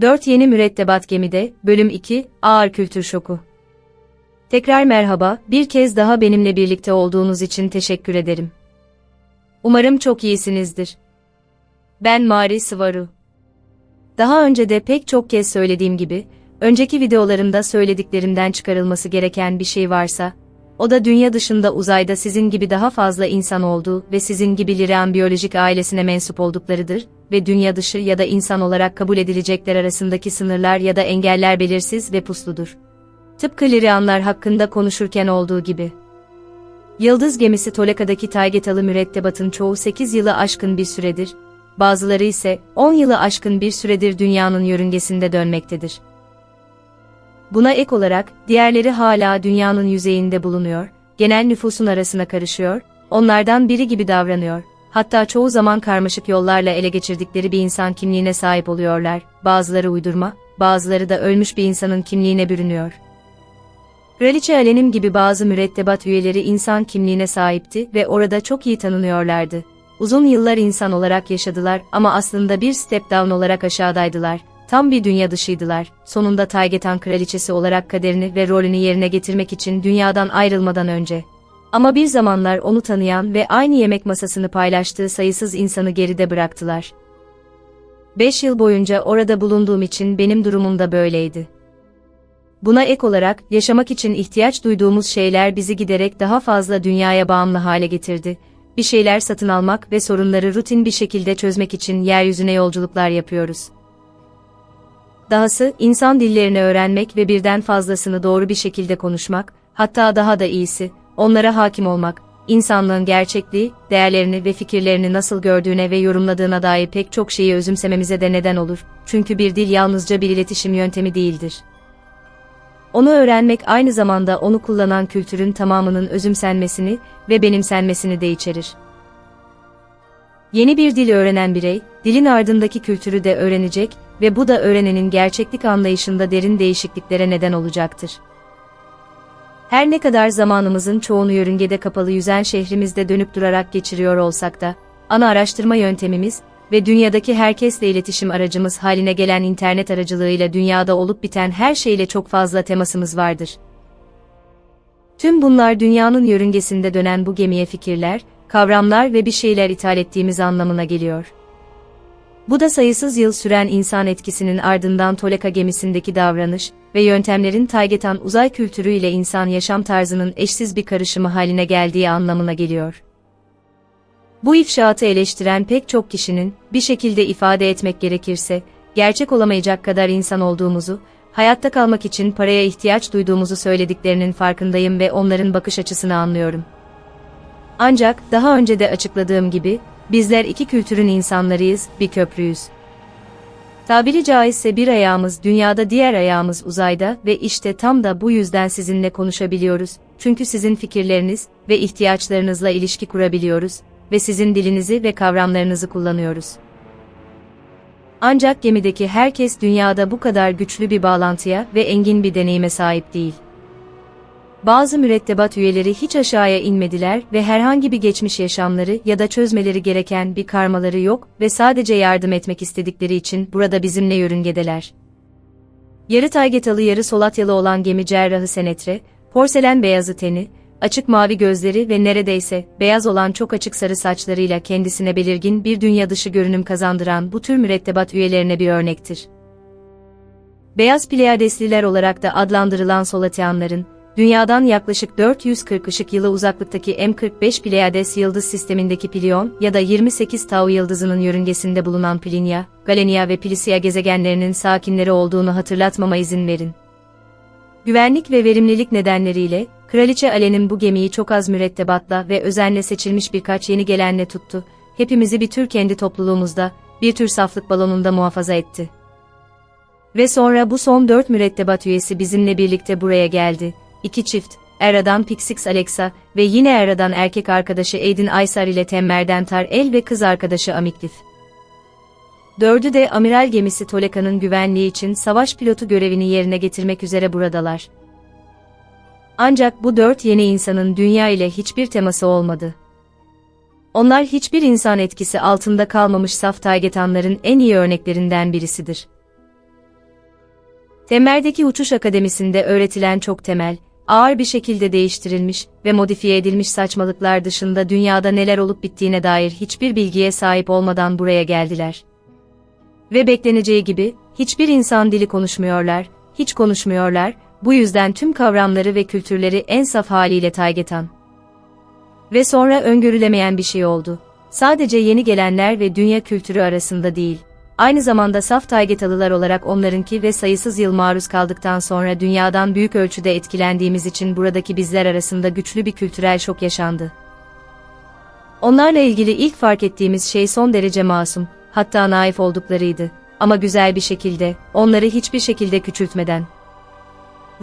4 Yeni Mürettebat Gemide, Bölüm 2, Ağır Kültür Şoku. Tekrar merhaba, bir kez daha benimle birlikte olduğunuz için teşekkür ederim. Umarım çok iyisinizdir. Ben Mari Sıvaru. Daha önce de pek çok kez söylediğim gibi, önceki videolarımda söylediklerimden çıkarılması gereken bir şey varsa, o da dünya dışında uzayda sizin gibi daha fazla insan olduğu ve sizin gibi Lirian biyolojik ailesine mensup olduklarıdır ve dünya dışı ya da insan olarak kabul edilecekler arasındaki sınırlar ya da engeller belirsiz ve pusludur. Tıpkı Lirianlar hakkında konuşurken olduğu gibi. Yıldız gemisi Toleka'daki Taygetalı mürettebatın çoğu 8 yılı aşkın bir süredir, bazıları ise 10 yılı aşkın bir süredir dünyanın yörüngesinde dönmektedir. Buna ek olarak, diğerleri hala dünyanın yüzeyinde bulunuyor, genel nüfusun arasına karışıyor, onlardan biri gibi davranıyor, hatta çoğu zaman karmaşık yollarla ele geçirdikleri bir insan kimliğine sahip oluyorlar, bazıları uydurma, bazıları da ölmüş bir insanın kimliğine bürünüyor. Kraliçe Alenim gibi bazı mürettebat üyeleri insan kimliğine sahipti ve orada çok iyi tanınıyorlardı. Uzun yıllar insan olarak yaşadılar ama aslında bir step down olarak aşağıdaydılar. Tam bir dünya dışıydılar. Sonunda Taygetan kraliçesi olarak kaderini ve rolünü yerine getirmek için dünyadan ayrılmadan önce. Ama bir zamanlar onu tanıyan ve aynı yemek masasını paylaştığı sayısız insanı geride bıraktılar. Beş yıl boyunca orada bulunduğum için benim durumum da böyleydi. Buna ek olarak, yaşamak için ihtiyaç duyduğumuz şeyler bizi giderek daha fazla dünyaya bağımlı hale getirdi. Bir şeyler satın almak ve sorunları rutin bir şekilde çözmek için yeryüzüne yolculuklar yapıyoruz. Dahası, insan dillerini öğrenmek ve birden fazlasını doğru bir şekilde konuşmak, hatta daha da iyisi, onlara hakim olmak, insanlığın gerçekliği, değerlerini ve fikirlerini nasıl gördüğüne ve yorumladığına dair pek çok şeyi özümsememize de neden olur. Çünkü bir dil yalnızca bir iletişim yöntemi değildir. Onu öğrenmek aynı zamanda onu kullanan kültürün tamamının özümsenmesini ve benimsenmesini de içerir. Yeni bir dil öğrenen birey, dilin ardındaki kültürü de öğrenecek ve bu da öğrenenin gerçeklik anlayışında derin değişikliklere neden olacaktır. Her ne kadar zamanımızın çoğunu yörüngede kapalı yüzen şehrimizde dönüp durarak geçiriyor olsak da, ana araştırma yöntemimiz ve dünyadaki herkesle iletişim aracımız haline gelen internet aracılığıyla dünyada olup biten her şeyle çok fazla temasımız vardır. Tüm bunlar dünyanın yörüngesinde dönen bu gemiye fikirler, kavramlar ve bir şeyler ithal ettiğimiz anlamına geliyor. Bu da sayısız yıl süren insan etkisinin ardından Toleka gemisindeki davranış ve yöntemlerin Taygetan uzay kültürü ile insan yaşam tarzının eşsiz bir karışımı haline geldiği anlamına geliyor. Bu ifşaatı eleştiren pek çok kişinin, bir şekilde ifade etmek gerekirse, gerçek olamayacak kadar insan olduğumuzu, hayatta kalmak için paraya ihtiyaç duyduğumuzu söylediklerinin farkındayım ve onların bakış açısını anlıyorum. Ancak, daha önce de açıkladığım gibi, bizler iki kültürün insanlarıyız, bir köprüyüz. Tabiri caizse bir ayağımız dünyada diğer ayağımız uzayda ve işte tam da bu yüzden sizinle konuşabiliyoruz. Çünkü sizin fikirleriniz ve ihtiyaçlarınızla ilişki kurabiliyoruz ve sizin dilinizi ve kavramlarınızı kullanıyoruz. Ancak gemideki herkes dünyada bu kadar güçlü bir bağlantıya ve engin bir deneyime sahip değil. Bazı mürettebat üyeleri hiç aşağıya inmediler ve herhangi bir geçmiş yaşamları ya da çözmeleri gereken bir karmaları yok ve sadece yardım etmek istedikleri için burada bizimle yörüngedeler. Yarı taygetalı yarı solatyalı olan gemi cerrahı Senetre, porselen beyazı teni, açık mavi gözleri ve neredeyse beyaz olan çok açık sarı saçlarıyla kendisine belirgin bir dünya dışı görünüm kazandıran bu tür mürettebat üyelerine bir örnektir. Beyaz Pleyadesliler olarak da adlandırılan Solatyanların, Dünyadan yaklaşık 440 ışık yılı uzaklıktaki M45 Pleiades yıldız sistemindeki Plion ya da 28 Tau yıldızının yörüngesinde bulunan Plinia, Galenia ve Plicia gezegenlerinin sakinleri olduğunu hatırlatmama izin verin. Güvenlik ve verimlilik nedenleriyle, Kraliçe Alen'in bu gemiyi çok az mürettebatla ve özenle seçilmiş birkaç yeni gelenle tuttu, hepimizi bir tür kendi topluluğumuzda, bir tür saflık balonunda muhafaza etti. Ve sonra bu son dört mürettebat üyesi bizimle birlikte buraya geldi, iki çift, Era'dan Pixix Alexa ve yine Era'dan erkek arkadaşı Aydin Aysar ile Temmer'den Tar El ve kız arkadaşı Amiklif. Dördü de amiral gemisi Toleka'nın güvenliği için savaş pilotu görevini yerine getirmek üzere buradalar. Ancak bu dört yeni insanın dünya ile hiçbir teması olmadı. Onlar hiçbir insan etkisi altında kalmamış saf taygetanların en iyi örneklerinden birisidir. Temmer'deki uçuş akademisinde öğretilen çok temel, ağır bir şekilde değiştirilmiş ve modifiye edilmiş saçmalıklar dışında dünyada neler olup bittiğine dair hiçbir bilgiye sahip olmadan buraya geldiler. Ve bekleneceği gibi, hiçbir insan dili konuşmuyorlar, hiç konuşmuyorlar, bu yüzden tüm kavramları ve kültürleri en saf haliyle taygetan. Ve sonra öngörülemeyen bir şey oldu. Sadece yeni gelenler ve dünya kültürü arasında değil, aynı zamanda saf taygetalılar olarak onlarınki ve sayısız yıl maruz kaldıktan sonra dünyadan büyük ölçüde etkilendiğimiz için buradaki bizler arasında güçlü bir kültürel şok yaşandı. Onlarla ilgili ilk fark ettiğimiz şey son derece masum, hatta naif olduklarıydı. Ama güzel bir şekilde, onları hiçbir şekilde küçültmeden.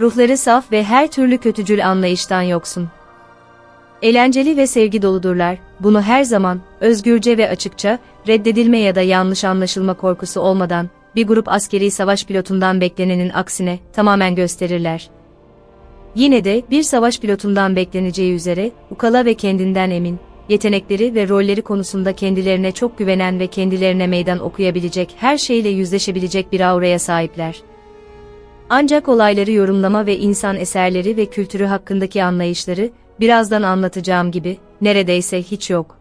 Ruhları saf ve her türlü kötücül anlayıştan yoksun. Eğlenceli ve sevgi doludurlar, bunu her zaman, özgürce ve açıkça, reddedilme ya da yanlış anlaşılma korkusu olmadan, bir grup askeri savaş pilotundan beklenenin aksine, tamamen gösterirler. Yine de, bir savaş pilotundan bekleneceği üzere, ukala ve kendinden emin, yetenekleri ve rolleri konusunda kendilerine çok güvenen ve kendilerine meydan okuyabilecek, her şeyle yüzleşebilecek bir auraya sahipler. Ancak olayları yorumlama ve insan eserleri ve kültürü hakkındaki anlayışları, birazdan anlatacağım gibi, neredeyse hiç yok.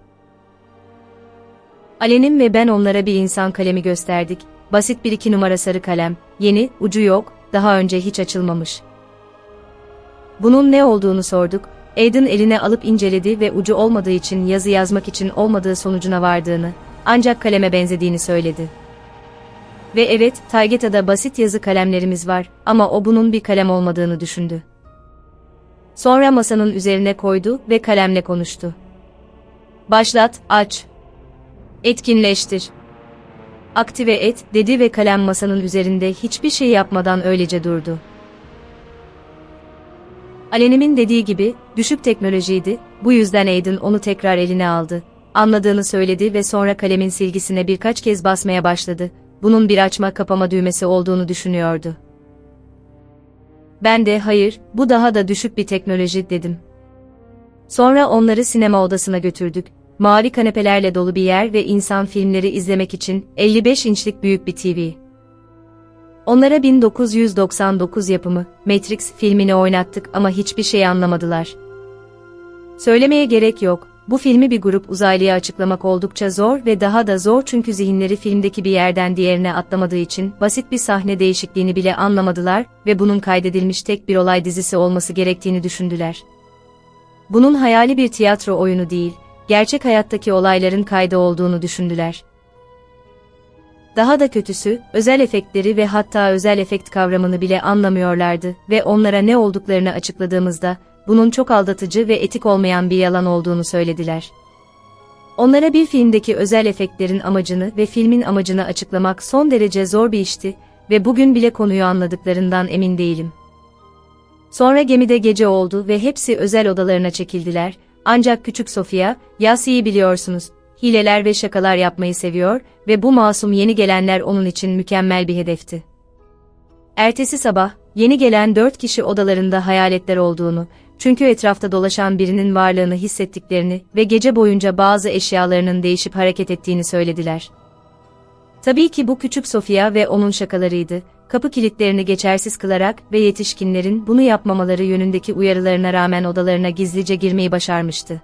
Alenim ve ben onlara bir insan kalemi gösterdik, basit bir iki numara sarı kalem, yeni, ucu yok, daha önce hiç açılmamış. Bunun ne olduğunu sorduk, Aiden eline alıp inceledi ve ucu olmadığı için yazı yazmak için olmadığı sonucuna vardığını, ancak kaleme benzediğini söyledi. Ve evet, Taygeta'da basit yazı kalemlerimiz var ama o bunun bir kalem olmadığını düşündü. Sonra masanın üzerine koydu ve kalemle konuştu. Başlat, aç. Etkinleştir. Aktive et, dedi ve kalem masanın üzerinde hiçbir şey yapmadan öylece durdu. Alenim'in dediği gibi, düşük teknolojiydi, bu yüzden Aiden onu tekrar eline aldı. Anladığını söyledi ve sonra kalemin silgisine birkaç kez basmaya başladı. Bunun bir açma kapama düğmesi olduğunu düşünüyordu. Ben de hayır, bu daha da düşük bir teknoloji dedim. Sonra onları sinema odasına götürdük. Mavi kanepelerle dolu bir yer ve insan filmleri izlemek için 55 inçlik büyük bir TV. Onlara 1999 yapımı Matrix filmini oynattık ama hiçbir şey anlamadılar. Söylemeye gerek yok, bu filmi bir grup uzaylıya açıklamak oldukça zor ve daha da zor çünkü zihinleri filmdeki bir yerden diğerine atlamadığı için basit bir sahne değişikliğini bile anlamadılar ve bunun kaydedilmiş tek bir olay dizisi olması gerektiğini düşündüler. Bunun hayali bir tiyatro oyunu değil, gerçek hayattaki olayların kaydı olduğunu düşündüler. Daha da kötüsü, özel efektleri ve hatta özel efekt kavramını bile anlamıyorlardı ve onlara ne olduklarını açıkladığımızda, bunun çok aldatıcı ve etik olmayan bir yalan olduğunu söylediler. Onlara bir filmdeki özel efektlerin amacını ve filmin amacını açıklamak son derece zor bir işti ve bugün bile konuyu anladıklarından emin değilim. Sonra gemide gece oldu ve hepsi özel odalarına çekildiler, ancak küçük Sofia, Yasi'yi biliyorsunuz, hileler ve şakalar yapmayı seviyor ve bu masum yeni gelenler onun için mükemmel bir hedefti. Ertesi sabah, yeni gelen dört kişi odalarında hayaletler olduğunu, çünkü etrafta dolaşan birinin varlığını hissettiklerini ve gece boyunca bazı eşyalarının değişip hareket ettiğini söylediler. Tabii ki bu küçük Sofia ve onun şakalarıydı, kapı kilitlerini geçersiz kılarak ve yetişkinlerin bunu yapmamaları yönündeki uyarılarına rağmen odalarına gizlice girmeyi başarmıştı.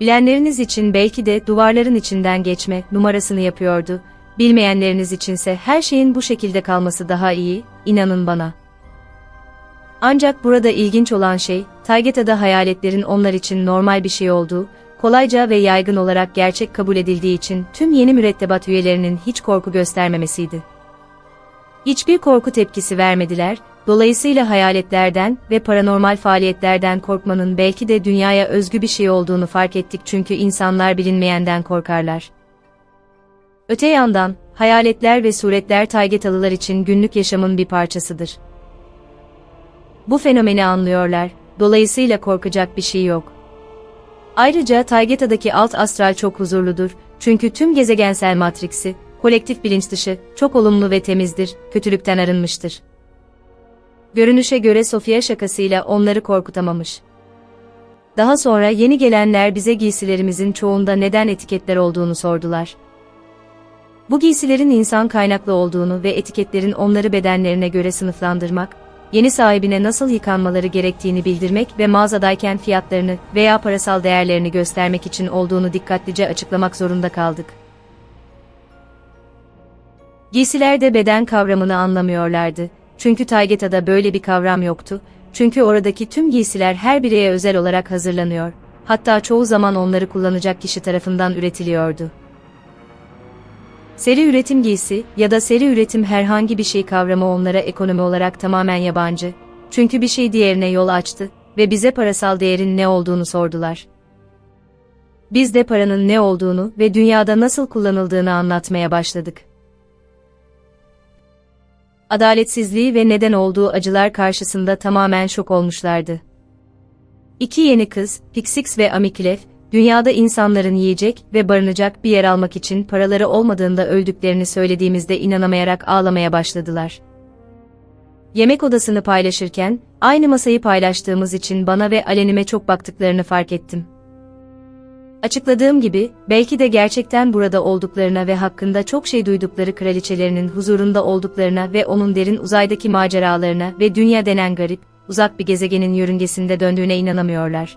Bilenleriniz için belki de duvarların içinden geçme numarasını yapıyordu, bilmeyenleriniz içinse her şeyin bu şekilde kalması daha iyi, inanın bana. Ancak burada ilginç olan şey, Taygeta'da hayaletlerin onlar için normal bir şey olduğu, kolayca ve yaygın olarak gerçek kabul edildiği için tüm yeni mürettebat üyelerinin hiç korku göstermemesiydi. Hiçbir korku tepkisi vermediler, dolayısıyla hayaletlerden ve paranormal faaliyetlerden korkmanın belki de dünyaya özgü bir şey olduğunu fark ettik çünkü insanlar bilinmeyenden korkarlar. Öte yandan, hayaletler ve suretler Taygetalılar için günlük yaşamın bir parçasıdır. Bu fenomeni anlıyorlar, dolayısıyla korkacak bir şey yok. Ayrıca Taygeta'daki alt astral çok huzurludur, çünkü tüm gezegensel matriksi, kolektif bilinç dışı, çok olumlu ve temizdir, kötülükten arınmıştır. Görünüşe göre Sofia şakasıyla onları korkutamamış. Daha sonra yeni gelenler bize giysilerimizin çoğunda neden etiketler olduğunu sordular. Bu giysilerin insan kaynaklı olduğunu ve etiketlerin onları bedenlerine göre sınıflandırmak, yeni sahibine nasıl yıkanmaları gerektiğini bildirmek ve mağazadayken fiyatlarını veya parasal değerlerini göstermek için olduğunu dikkatlice açıklamak zorunda kaldık. Giysilerde beden kavramını anlamıyorlardı. Çünkü Taygeta'da böyle bir kavram yoktu. Çünkü oradaki tüm giysiler her bireye özel olarak hazırlanıyor. Hatta çoğu zaman onları kullanacak kişi tarafından üretiliyordu. Seri üretim giysi ya da seri üretim herhangi bir şey kavramı onlara ekonomi olarak tamamen yabancı. Çünkü bir şey diğerine yol açtı ve bize parasal değerin ne olduğunu sordular. Biz de paranın ne olduğunu ve dünyada nasıl kullanıldığını anlatmaya başladık. Adaletsizliği ve neden olduğu acılar karşısında tamamen şok olmuşlardı. İki yeni kız, Pixix ve Amikilef, dünyada insanların yiyecek ve barınacak bir yer almak için paraları olmadığında öldüklerini söylediğimizde inanamayarak ağlamaya başladılar. Yemek odasını paylaşırken, aynı masayı paylaştığımız için bana ve Alenime çok baktıklarını fark ettim. Açıkladığım gibi, belki de gerçekten burada olduklarına ve hakkında çok şey duydukları kraliçelerinin huzurunda olduklarına ve onun derin uzaydaki maceralarına ve dünya denen garip, uzak bir gezegenin yörüngesinde döndüğüne inanamıyorlar.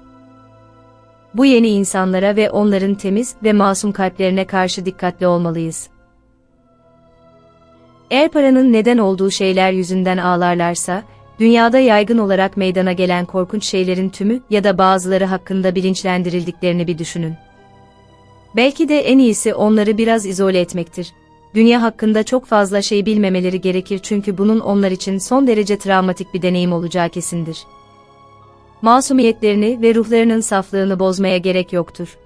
Bu yeni insanlara ve onların temiz ve masum kalplerine karşı dikkatli olmalıyız. Eğer paranın neden olduğu şeyler yüzünden ağlarlarsa, dünyada yaygın olarak meydana gelen korkunç şeylerin tümü ya da bazıları hakkında bilinçlendirildiklerini bir düşünün. Belki de en iyisi onları biraz izole etmektir. Dünya hakkında çok fazla şey bilmemeleri gerekir çünkü bunun onlar için son derece travmatik bir deneyim olacağı kesindir. Masumiyetlerini ve ruhlarının saflığını bozmaya gerek yoktur.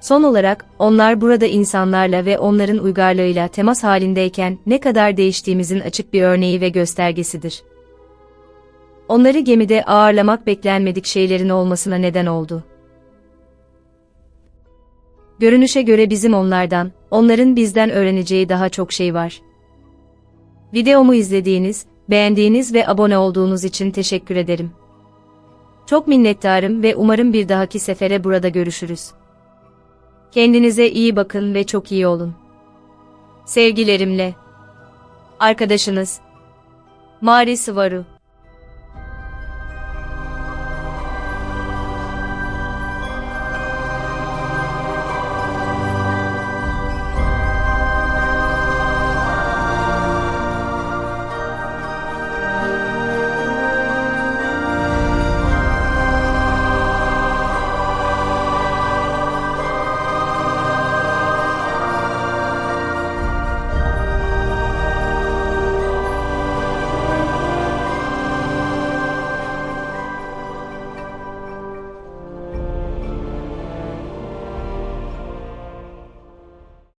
Son olarak, onlar burada insanlarla ve onların uygarlığıyla temas halindeyken ne kadar değiştiğimizin açık bir örneği ve göstergesidir. Onları gemide ağırlamak beklenmedik şeylerin olmasına neden oldu. Görünüşe göre bizim onlardan, onların bizden öğreneceği daha çok şey var. Videomu izlediğiniz, beğendiğiniz ve abone olduğunuz için teşekkür ederim. Çok minnettarım ve umarım bir dahaki sefere burada görüşürüz. Kendinize iyi bakın ve çok iyi olun. Sevgilerimle. Arkadaşınız Mari Sıvaru